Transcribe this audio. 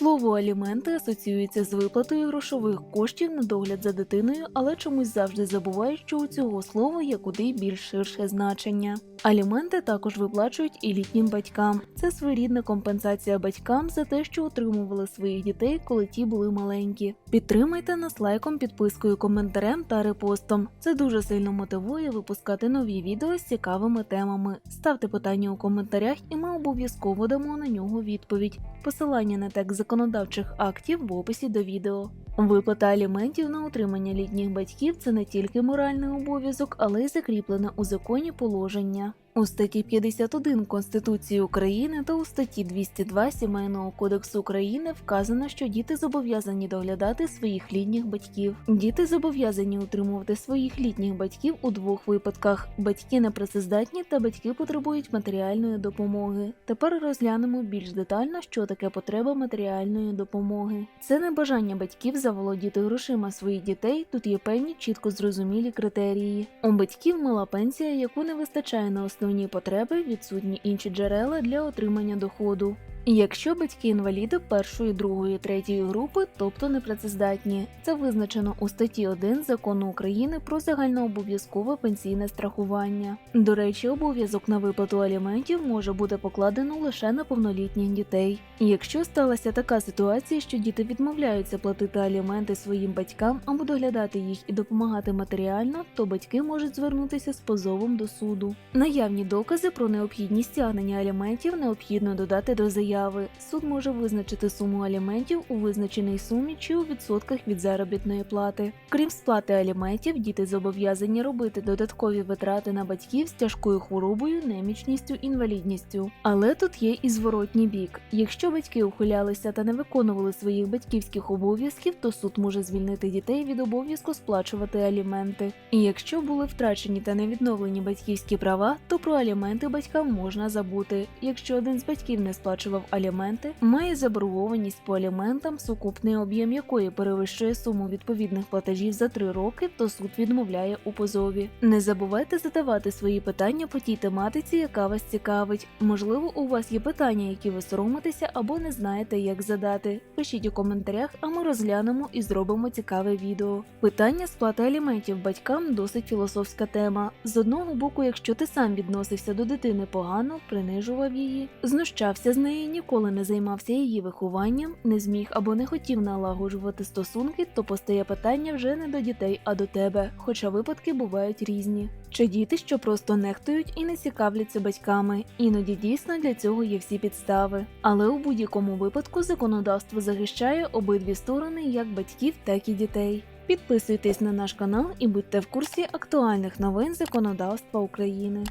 Слово аліменти асоціюється з виплатою грошових коштів на догляд за дитиною, але чомусь завжди забувають, що у цього слова є куди більш ширше значення. Аліменти також виплачують і літнім батькам. Це своєрідна компенсація батькам за те, що утримували своїх дітей, коли ті були маленькі. Підтримайте нас лайком, підпискою, коментарем та репостом. Це дуже сильно мотивує випускати нові відео з цікавими темами. Ставте питання у коментарях, і ми обов'язково дамо на нього відповідь. Посилання на текст законодавчих актів в описі до відео. Виплата аліментів на утримання літніх батьків це не тільки моральний обов'язок, але й закріплене у законі положення. У статті 51 Конституції України та у статті 202 Сімейного кодексу України вказано, що діти зобов'язані доглядати своїх літніх батьків. Діти зобов'язані утримувати своїх літніх батьків у двох випадках: батьки непрацездатні та батьки потребують матеріальної допомоги. Тепер розглянемо більш детально, що таке потреба матеріальної допомоги. Це не бажання батьків заволодіти грошима своїх дітей. Тут є певні чітко зрозумілі критерії. У батьків мала пенсія, яку не вистачає на основні потреби, відсутні інші джерела для отримання доходу. Якщо батьки інваліди першої, другої, третьої групи, тобто непрацездатні, це визначено у статті 1 закону України про загальнообов'язкове пенсійне страхування. До речі, обов'язок на виплату аліментів може бути покладено лише на повнолітніх дітей. Якщо сталася така ситуація, що діти відмовляються платити аліменти своїм батькам або доглядати їх і допомагати матеріально, то батьки можуть звернутися з позовом до суду. Наявні докази про необхідність стягнення аліментів необхідно додати до заяви. Суд може визначити суму аліментів у визначеній сумі чи у відсотках від заробітної плати. Крім сплати аліментів, діти зобов'язані робити додаткові витрати на батьків з тяжкою хворобою, немічністю, інвалідністю. Але тут є і зворотній бік. Якщо батьки ухилялися та не виконували своїх батьківських обов'язків, то суд може звільнити дітей від обов'язку сплачувати аліменти. І якщо були втрачені та не відновлені батьківські права, то про аліменти батькам можна забути. Якщо один з батьків не сплачував аліменти, має заборгованість по аліментам, сукупний об'єм якої перевищує суму відповідних платежів за три роки, то суд відмовляє у позові. Не забувайте задавати свої питання по тій тематиці, яка вас цікавить. Можливо, у вас є питання, які ви соромитеся або не знаєте, як задати. Пишіть у коментарях, а ми розглянемо і зробимо цікаве відео. Питання сплати аліментів батькам досить філософська тема. З одного боку, якщо ти сам відносився до дитини погано, принижував її, знущався з неї, ніколи не займався її вихованням, не зміг або не хотів налагоджувати стосунки, то постає питання вже не до дітей, а до тебе, хоча випадки бувають різні. Чи діти, що просто нехтують і не цікавляться батьками, іноді дійсно для цього є всі підстави. Але у будь-якому випадку законодавство захищає обидві сторони, як батьків, так і дітей. Підписуйтесь на наш канал і будьте в курсі актуальних новин законодавства України.